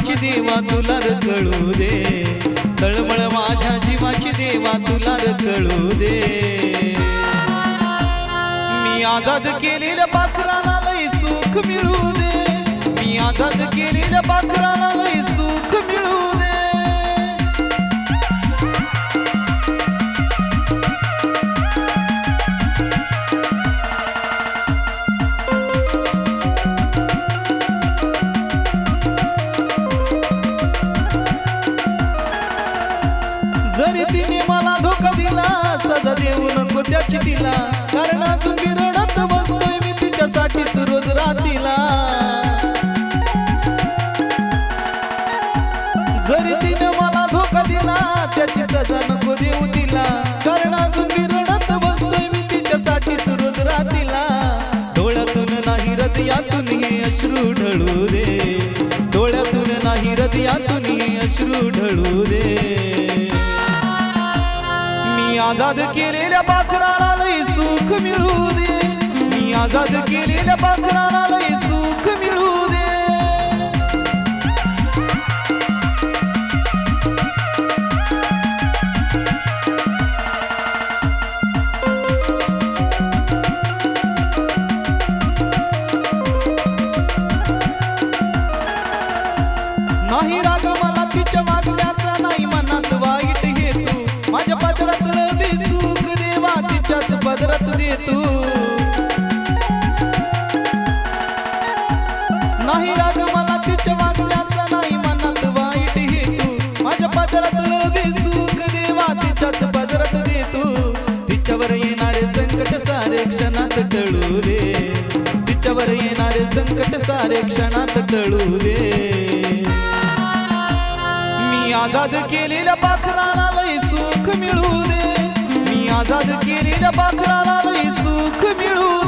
जीवाची देवा तुला रखळू दे. तळमळ माझ्या जीवाची देवा तुला रखळू दे. मी आजाद केलेल्या पाखराला लय सुख मिळू दे. मी आजाद केलेल्या पाखराला लय जरी तिने मला धोका दिला सजा देऊ नको त्याची तिला कारण अजून मी रडत बसतोय मी तिच्यासाठीच रोज रातीला. जरी तिने मला धोका दिला त्याची सजा नको देऊ तिला. कारण अजून मी रडत बसतोय मी तिच्यासाठीच रोज रातीला. डोळ्यातून नाही हृदयातून हे अश्रू ढळू दे. डोळ्यातून नाही हृदयातून हे अश्रू ढळू दे. मी आजाद केलेल्या पाखराला लय सुख मिळू दे. मी आजाद केलेल्या पाखराला लय सुख मिळू दे. नाही पदरात नाही राग मला तिच्या वागण्याचा नाही मनात वाईट हेतू. माझ्या पदरात बी सुख देवा तिच्याच पदरात देतो तिच्यावर येणारे संकट सारे क्षणात टळू दे. तिच्यावर येणारे संकट सारे क्षणात टळू दे. मी आजाद केलेल्या पाखराला लय सुख मिळू दे. मी आजाद केलेल्या पाखराला लय सुख मिळू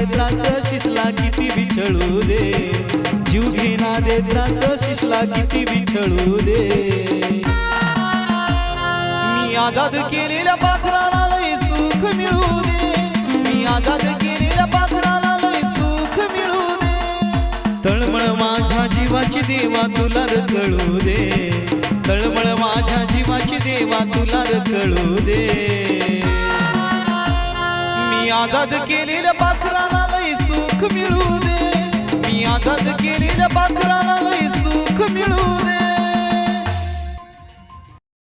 त्रास शिसला किती बिछळू दे. जीव घेना दे त्रास शिसला किती बिछळू दे. मी आझाद केलेल्या पाखराला लय सुख मिळू दे. मी आझाद केलेल्या पाखराला लय सुख मिळू दे. तळमळ माझ्या जीवाची देवा तुला र दे. तळमळ माझ्या जीवाची देवा तुला र दे. आझाद केलेल्या पाखराला लय सुख मिळू दे मी आझाद केलेल्या पाखराला लय सुख मिळू